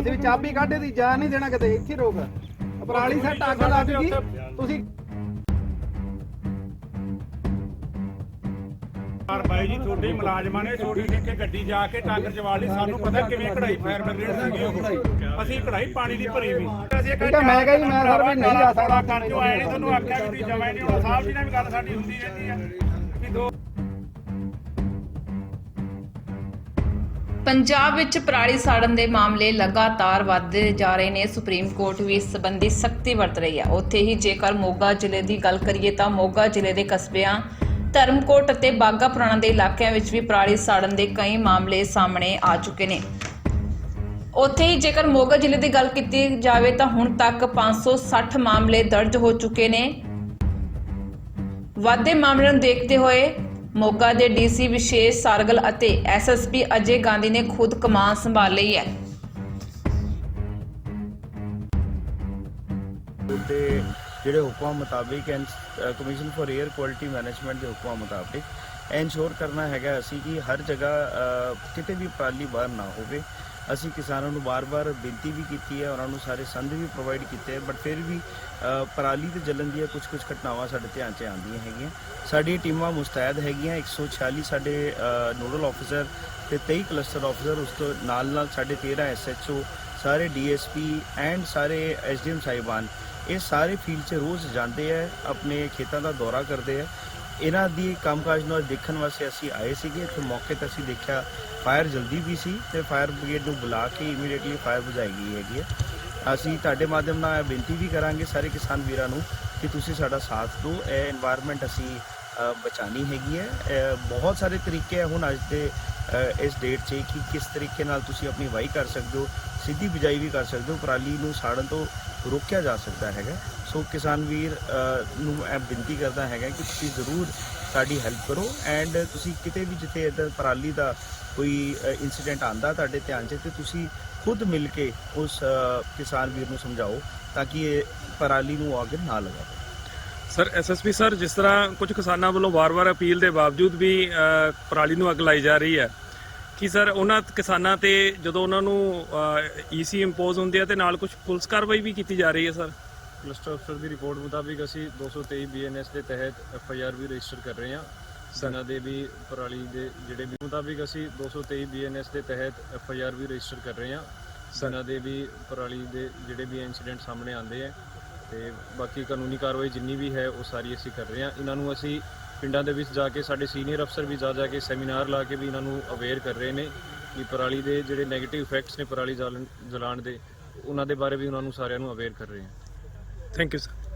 ਬੋਲ ਸੀ ਵੀ ਚਾਬੀ ਕੱਢ ਦੀ ਜਾ ਨਹੀਂ ਦੇਣਾ ਕਿਤੇ ਇੱਥੇ ਰੋਕ। ਪਰਾਲੀ ਸੈੱਟ ਅੱਗ ਲੱਗ ਗਈ ਤੁਸੀਂ ਪਰ ਬਾਈ ਜੀ ਤੁਹਾਡੇ ਮੁਲਾਜ਼ਮਾਂ ਨੇ ਛੋਟੀ ਜਿਹੀ ਕੇ ਗੱਡੀ ਜਾ ਕੇ ਟਾਂਗਰ ਚਵਾ ਲਈ ਸਾਨੂੰ ਪਤਾ ਕਿਵੇਂ ਕਢਾਈ ਫਾਇਰ ਬ੍ਰਿਗੇਡ ਸੀਗੀ ਉਹ। ਅਸੀਂ ਕਢਾਈ ਪਾਣੀ ਦੀ ਭਰੀ ਵੀ। ਅਸੀਂ ਠੀਕ ਹੈ, ਮੈਂ ਕਿਹਾ ਜੀ, ਮੈਂ ਸਰ ਵੀ ਨਹੀਂ ਜਾ ਸਕਦਾ। ਜੋ ਆਏ ਨਹੀਂ ਤੁਹਾਨੂੰ ਆਖਿਆ ਕਿ ਤੁਸੀਂ ਜਮਾ ਹੀ ਨਹੀਂ। ਹੁਣ ਸਾਹਿਬ ਜੀ ਨਾਲ ਵੀ ਗੱਲ ਸਾਡੀ ਹੁੰਦੀ ਰਹਿੰਦੀ ਆ। ਕਿ ਦੋ ਪੰਜਾਬ ਵਿੱਚ ਪਰਾਲੀ ਸਾੜਨ ਦੇ ਮਾਮਲੇ ਲਗਾਤਾਰ ਵੱਧਦੇ ਜਾ ਰਹੇ ਨੇ। ਸੁਪਰੀਮ ਕੋਰਟ ਵੀ ਇਸ ਸੰਬੰਧੀ ਸਖਤੀ ਵਰਤ ਰਹੀ ਹੈ ਉੱਥੇ ਹੀ ਜੇਕਰ ਮੋਗਾ ਜ਼ਿਲ੍ਹੇ ਦੀ ਗੱਲ ਕਰੀਏ ਤਾਂ ਮੋਗਾ ਜ਼ਿਲ੍ਹੇ ਦੇ ਕਸਬਿਆਂ, ਧਰਮਕੋਟ ਅਤੇ ਬਾਗਾ ਪੁਰਾਣਾ ਦੇ ਇਲਾਕਿਆਂ ਵਿੱਚ ਵੀ ਪਰਾਲੀ ਸਾੜਨ ਦੇ ਕਈ ਮਾਮਲੇ ਸਾਹਮਣੇ ਆ ਚੁੱਕੇ ਨੇ। ਉੱਥੇ ਹੀ ਜੇਕਰ ਮੋਗਾ ਜ਼ਿਲ੍ਹੇ ਦੀ ਗੱਲ ਕੀਤੀ ਜਾਵੇ ਤਾਂ ਹੁਣ ਤੱਕ 560 ਮਾਮਲੇ ਦਰਜ ਹੋ ਚੁੱਕੇ ਨੇ। ਵਾਧੇ ਮਾਮਲਿਆਂ ਨੂੰ ਦੇਖਦੇ ਹੋਏ ਮੋਗਾ ਦੇ ਡੀਸੀ ਵਿਸ਼ੇਸ਼ ਸਾਰਗਲ ਅਤੇ ਐਸਐਸਪੀ ਅਜੇ ਗਾਂਧੀ ਨੇ ਖੁਦ ਕਮਾਨ ਸੰਭਾਲ ਲਈ ਹੈ। ਦੇ ਜਿਹੜੇ ਹੁਕਮਾਂ ਮੁਤਾਬਿਕ commission for air quality management ਦੇ ਹੁਕਮਾਂ ਮੁਤਾਬਿਕ ਐਨਸ਼ੋਰ ਕਰਨਾ ਹੈਗਾ ਅਸੀਂ ਕਿ ਹਰ ਜਗ੍ਹਾ ਕਿਤੇ ਵੀ ਪਰਾਲੀ ਬਾਹਰ ਨਾ ਹੋਵੇ। ਅਸੀਂ ਕਿਸਾਨਾਂ ਨੂੰ ਬਾਰ-ਬਾਰ ਬੇਨਤੀ ਵੀ ਕੀਤੀ ਹੈ, ਉਹਨਾਂ ਨੂੰ ਸਾਰੇ ਸੰਦ ਵੀ ਪ੍ਰੋਵਾਈਡ ਕੀਤੇ ਬਟ ਫਿਰ ਵੀ ਪਰਾਲੀ ਤੇ ਜਲਣ ਦੀਆਂ ਕੁਝ ਕੁਝ ਘਟਨਾਵਾਂ ਸਾਡੇ ਧਿਆਨ 'ਚ ਆਉਂਦੀਆਂ ਹੈਗੀਆਂ। ਸਾਡੀਆਂ ਟੀਮਾਂ ਮੁਸਤੈਦ ਹੈਗੀਆਂ 146 ਸਾਡੇ ਨੋਡਲ ਆਫੀਸਰ ਤੇ 23 ਕਲਸਟਰ ਆਫੀਸਰ ਉਸ ਤੋਂ ਨਾਲ ਨਾਲ ਸਾਡੇ 13 ਐਸਐਚਓ ਸਾਰੇ ਡੀਐਸਪੀ ਐਂਡ ਸਾਰੇ ਐਸਡੀਐਮ ਸਾਹਿਬਾਨ, ਇਹ ਸਾਰੇ ਫੀਲਡ 'ਚ ਰੋਜ਼ ਜਾਂਦੇ ਆ ਆਪਣੇ ਖੇਤਾਂ ਦਾ ਦੌਰਾ ਕਰਦੇ ਆ ਇਹਨਾਂ ਦੀ ਕੰਮਕਾਜ ਨੂੰ ਦੇਖਣ ਵਾਸਤੇ ਅਸੀਂ ਆਏ ਸੀਗੇ। ਤੇ ਮੌਕੇ ਤੇ ਅਸੀਂ ਦੇਖਿਆ, ਫਾਇਰ ਜਲਦੀ ਵੀ ਸੀ ਤੇ ਫਾਇਰ ਬ੍ਰਿਗੇਡ ਨੂੰ ਬੁਲਾ ਕੇ ਇਮੀਡੀਏਟਲੀ ਫਾਇਰ ਬੁਝਾਈ ਗਈ ਹੈਗੀ ਹੈ। ਅਸੀਂ ਤੁਹਾਡੇ ਮਾਧਿਅਮ ਨਾਲ ਬੇਨਤੀ ਵੀ ਕਰਾਂਗੇ ਸਾਰੇ ਕਿਸਾਨ ਵੀਰਾਂ ਨੂੰ ਕਿ ਤੁਸੀਂ ਸਾਡਾ ਸਾਥ ਦਿਓ। ਇਹ এনवायरमेंट ਅਸੀਂ ਬਚਾਣੀ ਹੈਗੀ ਹੈ। ਬਹੁਤ ਸਾਰੇ ਤਰੀਕੇ ਹੁਣ ਅੱਜ ਦੇ ਇਸ ਡੇਟ 'ਚ ਕਿ ਕਿਸ ਤਰੀਕੇ ਨਾਲ ਤੁਸੀਂ ਆਪਣੀ ਵਾਈ ਕਰ ਸਕਦੇ ਹੋ, ਸਿੱਧੀ ਬਿਜਾਈ ਵੀ ਕਰ ਸਕਦੇ ਹੋ। ਪਰਾਲੀ ਨੂੰ ਸਾੜਨ ਤੋਂ ਰੋਕਿਆ ਜਾ ਸਕਦਾ ਹੈਗਾ। ਸੋ ਕਿਸਾਨ ਵੀਰ ਨੂੰ ਇਹ ਬੇਨਤੀ ਕਰਦਾ ਹੈਗਾ ਕਿ ਤੁਸੀਂ ਜ਼ਰੂਰ ਸਾਡੀ ਹੈਲਪ ਕਰੋ ਐਂਡ ਤੁਸੀਂ ਕਿਤੇ ਵੀ ਜਿੱਥੇ ਇਦਾਂ ਪਰਾਲੀ ਦਾ ਕੋਈ ਇਨਸੀਡੈਂਟ ਆਂਦਾ ਤੁਹਾਡੇ ਧਿਆਨ 'ਚ ਤੇ ਤੁਸੀਂ ਖੁਦ ਮਿਲ ਕੇ ਉਸ ਕਿਸਾਨ ਵੀਰ ਨੂੰ ਸਮਝਾਓ ਤਾਂ ਕਿ ਇਹ ਪਰਾਲੀ ਨੂੰ ਅੱਗ ਨਾ ਲਗਾਵੇ ਸਰ ਐਸਐਸਪੀ ਸਰ, ਜਿਸ ਤਰ੍ਹਾਂ ਕੁਝ ਕਿਸਾਨਾਂ ਵੱਲੋਂ ਵਾਰ-ਵਾਰ ਅਪੀਲ ਦੇ ਬਾਵਜੂਦ ਵੀ ਪਰਾਲੀ ਨੂੰ ਅੱਗ ਲਾਈ ਜਾ ਰਹੀ ਹੈ ਕੀ ਸਰ ਉਹਨਾਂ ਕਿਸਾਨਾਂ ਤੇ ਜਦੋਂ ਉਹਨਾਂ ਨੂੰ ਈਸੀ ਇੰਪੋਜ਼ ਹੁੰਦੀ ਹੈ ਤੇ ਨਾਲ ਕੁਝ ਪੁਲਿਸ ਕਾਰਵਾਈ ਵੀ ਕੀਤੀ ਜਾ ਰਹੀ ਹੈ ਸਰ? ਕਲਸਟਰ ਅਫਸਰ ਦੀ ਰਿਪੋਰਟ ਮੁਤਾਬਿਕ ਅਸੀਂ 223 ਬੀਐਨਐਸ ਦੇ ਤਹਿਤ ਐਫਆਈਆਰ ਵੀ ਰਜਿਸਟਰ ਕਰ ਰਹੇ ਹਾਂ। ਜਿਨ੍ਹਾਂ ਦੇ ਵੀ ਪਰਾਲੀ ਦੇ ਜਿਹੜੇ ਵੀ ਮੁਤਾਬਿਕ ਅਸੀਂ 223 ਬੀਐਨਐਸ ਦੇ ਤਹਿਤ ਐਫਆਈਆਰ ਵੀ ਰਜਿਸਟਰ ਕਰ ਰਹੇ ਹਾਂ। ਜਿਨ੍ਹਾਂ ਦੇ ਵੀ ਪਰਾਲੀ ਦੇ ਜਿਹੜੇ ਵੀ ਇਨਸੀਡੈਂਟ ਸਾਹਮਣੇ ਆਉਂਦੇ ਆ ਤੇ ਬਾਕੀ ਕਾਨੂੰਨੀ ਕਾਰਵਾਈ ਜਿੰਨੀ ਵੀ ਹੈ ਉਹ ਸਾਰੀ ਅਸੀਂ ਕਰ ਰਹੇ ਹਾਂ। ਇਹਨਾਂ ਨੂੰ ਅਸੀਂ ਪਿੰਡਾਂ ਦੇ ਵਿੱਚ ਜਾ ਕੇ ਸਾਡੇ ਸੀਨੀਅਰ ਅਫਸਰ ਵੀ ਜਾ ਜਾ ਕੇ ਸੈਮੀਨਾਰ ਲਾ ਕੇ ਵੀ ਇਹਨਾਂ ਨੂੰ ਅਵੇਅਰ ਕਰ ਰਹੇ ਨੇ ਕਿ ਪਰਾਲੀ ਦੇ ਜਿਹੜੇ 네ਗੇਟਿਵ ਇਫੈਕਟਸ ਨੇ ਪਰਾਲੀ ਜਲਾਉਣ ਜਲਾਉਣ ਦੇ, ਉਹਨਾਂ ਦੇ ਬਾਰੇ ਵੀ ਉਹਨਾਂ ਨੂੰ ਸਾਰਿਆਂ ਨੂੰ ਅਵੇਅਰ ਕਰ ਰਹੇ ਹਾਂ। Thank you sir